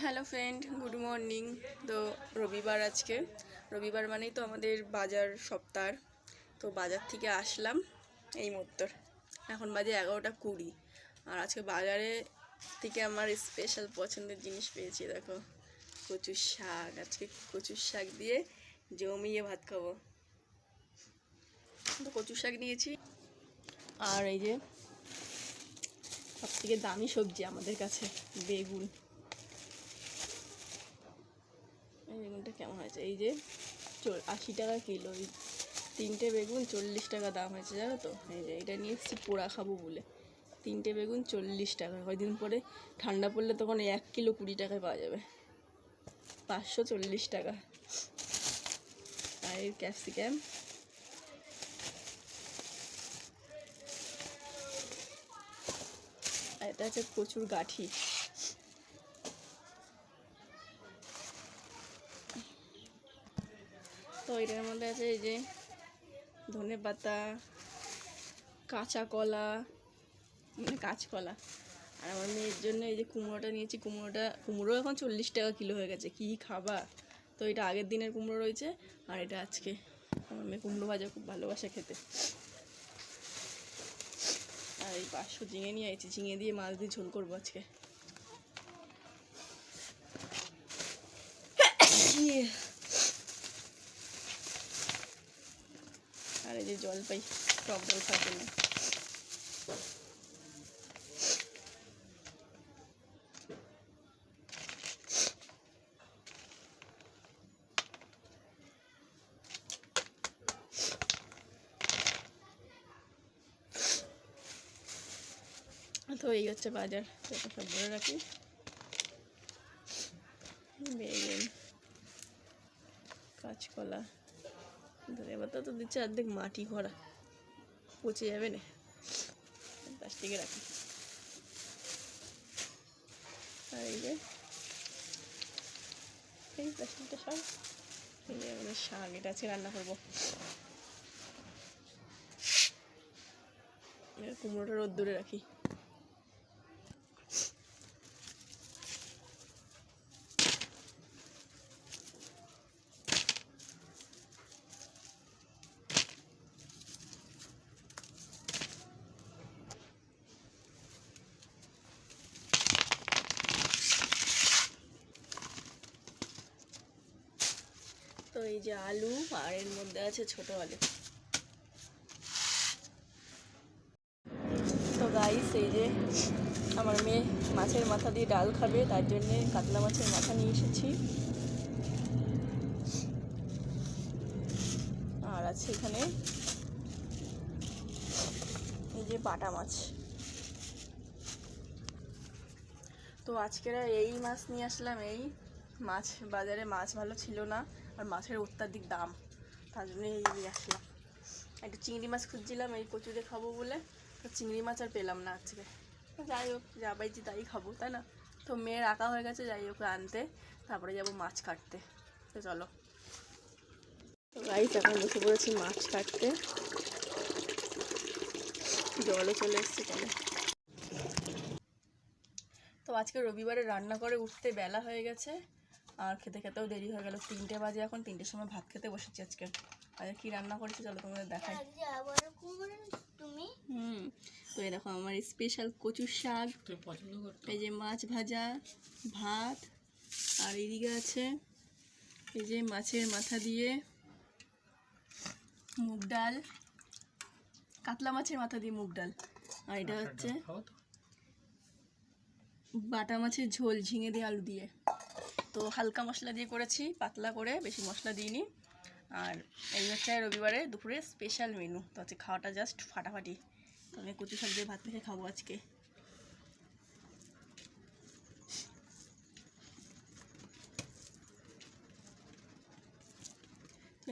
Hello friend good morning তো রবিবার আজকে। রবিবার মানেই তো আমাদের বাজার সপ্তাহ। তো বাজার থেকে আসলাম এই মুহূর্তর এখন বাজে এগারোটা কুড়ি। আর আজকে বাজারে থেকে আমার স্পেশাল পছন্দের জিনিস পেয়েছি, দেখো। কচুর শাক। আজকে কচুর শাক দিয়ে জমিয়ে ভাত খাব। তো কচুর শাক নিয়েছি। আর এই যে সব থেকে দামি সবজি আমাদের কাছে, বেগুন। বেগুনটা কেমন হয়েছে? এই যে আশি টাকা কিলো, এই তিনটে বেগুন চল্লিশ টাকা দাম হয়েছে, জানো তো? এই যে এটা নিয়ে এসেছি পোড়া খাব বলে। তিনটে বেগুন চল্লিশ টাকা। কয়দিন পরে ঠান্ডা পড়লে তখন এক কিলো কুড়ি টাকায় পাওয়া যাবে। পাঁচশো চল্লিশ টাকা। আর ক্যাপসিকাম। আর এটা হচ্ছে প্রচুর গাঠি। তো এটার মধ্যে আছে এই যে ধনে পাতা, কাঁচা কলা মানে কাঁচকলা আর আমার মেয়ের জন্য এই যে কুমড়োটা নিয়েছি, কুমড়োটা, কুমড়ো এখন চল্লিশ টাকা কিলো হয়ে গেছে, কী খাবা? তো এটা আগের দিনের কুমড়ো রয়েছে, আর এটা আজকে আমার মেয়ে কুমড়ো ভাজা খুব ভালোবাসে খেতে। আর এই পাঁচশো ঝিঙে নিয়ে আইছি, ঝিঙে দিয়ে মাছ দিয়ে ঝোল করব আজকে। আর এই যে জল পাই টক জল খাওয়ার জন্য তো এই হচ্ছে বাজার, এটা সব বলে রাখি। বেগুন, কাঁচকলা। পাতা তো দিচ্ছে অর্ধেক মাটি ভরা। পচে যাবে না। প্লাস্টিকে রাখি। আর এই যে, এই প্লাস্টিকটা সব এই যে আমাদের শাক, এটা আজকে রান্না করব। কুমড়োটা রোদ্দুরে রাখি। যে আলু আর এর মধ্যে আছে ছোট আলু। তো গাইস এই যে আমার মেয়ে মাছের মাথা দিয়ে ডাল খাবে, তার জন্যে কাতলা মাছের মাথা নিয়ে এসেছি। আর আছে এখানে এই যে বাটা মাছ। তো আজকেরা এই মাছ নিয়ে আসলাম, এই মাছ বাজারে মাছ ভালো ছিল না। আর মাছের অত্যাধিক দাম। তার জন্য এই নিয়ে আসলাম। একটু চিংড়ি মাছ খুঁজছিলাম, এই কচুরে খাব বলে। তো চিংড়ি মাছ আর পেলাম না আজকে। যাই হোক, যা পাইছি তাই খাব, তাই না? তো মেয়ের আঁকা হয়ে গেছে, যাই হোক আনতে। তারপরে যাব মাছ কাটতে। তো চলো। তো এখন বসে পড়েছি মাছ কাটতে। জলে চলে এসছে কেন তো আজকে রবিবারে রান্না করে উঠতে বেলা হয়ে গেছে। আর খেতে খেতেও দেরি হয়ে গেল। তিনটে বাজে এখন তিনটের সময় ভাত খেতে বসেছি আজকে। আজকে কি রান্না করেছি চলো তোমাদের দেখাই। তুমি? হুম তো এই দেখো আমার স্পেশাল কচুর শাক। তুই পছন্দ করতো এই যে মাছ ভাজা ভাত আর এদিকে আছে এই যে মাছের মাথা দিয়ে মুগ ডাল কাতলা মাছের মাথা দিয়ে মুগ ডাল। আর এটা হচ্ছে বাটা মাছের ঝোল ঝিঙে দিয়ে আলু দিয়ে। তো হালকা মশলা দিয়ে করেছি পাতলা করে বেশি মশলা দিইনি। আর এই হচ্ছে রবিবারে দুপুরে স্পেশাল মেনু তো হচ্ছে খাওয়াটা জাস্ট ফাটাফাটি। তো আমি কচু শাক দিয়ে ভাত মেখে খাব আজকে।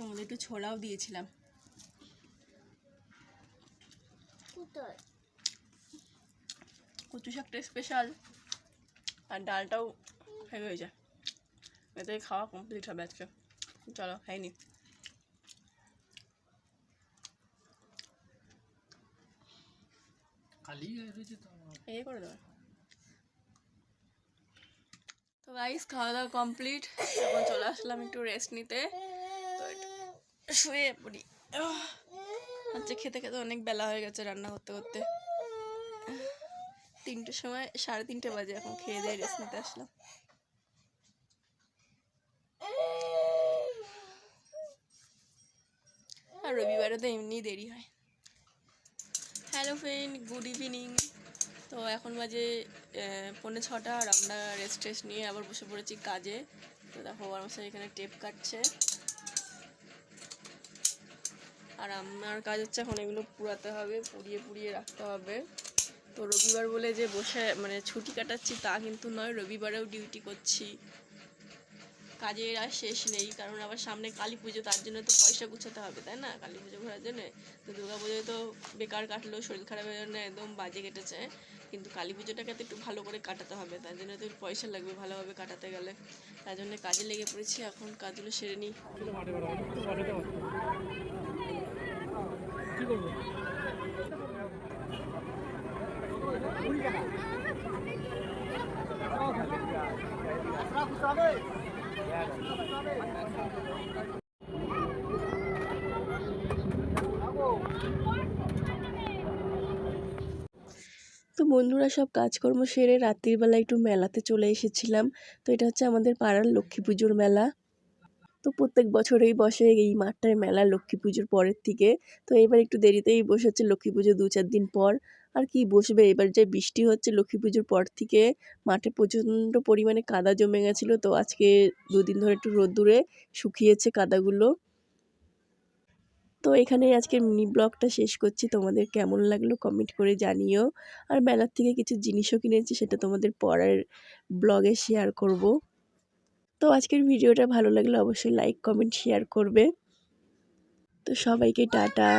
মধ্যে একটু ছোলাও দিয়েছিলাম। কচু শাকটা স্পেশাল আর ডালটাও হয়ে যায়। এতে খাওয়া কমপ্লিট হবে আজকে চলো খাইনি তো এই করে দেবে তো গাইস খাওয়া দাওয়া কমপ্লিট এখন চলে আসলাম একটু রেস্ট নিতে তো শুয়ে পড়ি আহ, হচ্ছে খেতে খেতে অনেক বেলা হয়ে গেছে রান্না করতে করতে তিনটের সময় সাড়ে তিনটে বাজে এখন খেয়ে দিয়ে রেস্ট নিতে আসলাম আর রবিবারে তো এমনি দেরি হয়। হ্যালো ফ্রেন্ড গুড ইভিনিং তো এখন বাজে পৌনে ছটা আর আমরা রেস্ট টেস্ট নিয়ে আবার বসে পড়েছি কাজে। তো দেখো, আমার সাথে এখানে টেপ কাটছে। আর আমার কাজ হচ্ছে এখন এগুলো পুরাতে হবে, পুড়িয়ে পুড়িয়ে রাখতে হবে। তো রবিবার বলে যে বসে মানে ছুটি কাটাচ্ছি তা কিন্তু নয়, রবিবারেও ডিউটি করছি। কাজের আর শেষ নেই, কারণ আবার সামনে কালী পুজো, তার জন্য তো পয়সা গুছাতে হবে, তাই না? কালী পুজো ঘোরার জন্য। তো দুর্গা পুজোয় তো বেকার কাটলো, শরীর খারাপের জন্য একদম বাজে কেটেছে। কিন্তু কালী পুজোটাকে তো একটু ভালো করে কাটাতে হবে, তার জন্য তো পয়সা লাগবে ভালোভাবে কাটাতে গেলে। তার জন্য কাজে লেগে পড়েছি, এখন কাজগুলো সেরে নিই। কি করব? তো বন্ধুরা, সব কাজকর্ম সেরে রাত্রির বেলা একটু মেলাতে চলে এসেছিলাম। তো এটা হচ্ছে আমাদের পাড়ার লক্ষ্মী পুজোর মেলা। তো প্রত্যেক বছরেই বসে এই মাঠটায় মেলা লক্ষ্মী পুজোর পরের থেকে তো এবার একটু দেরিতেই বসেছে লক্ষ্মী পুজো দু চার দিন পর। আর কি বসবে? এবার যে বৃষ্টি হচ্ছে, লক্ষ্মী পুজোর পর থেকে মাঠে প্রচণ্ড পরিমাণে কাদা জমে গেছিল। তো আজকে দুদিন ধরে একটু রোদ্দুরে শুকিয়েছে কাদাগুলো। তো এখানে আজকে মিনি ব্লগটা শেষ করছি। তোমাদের কেমন লাগল কমেন্ট করে জানিও। আর মেলার থেকে কিছু জিনিসও কিনেছি, সেটা তোমাদের পরের ব্লগে শেয়ার করব। তো আজকের ভিডিওটা ভালো লাগলে অবশ্যই লাইক কমেন্ট শেয়ার করবে। তো সবাইকে টাটা।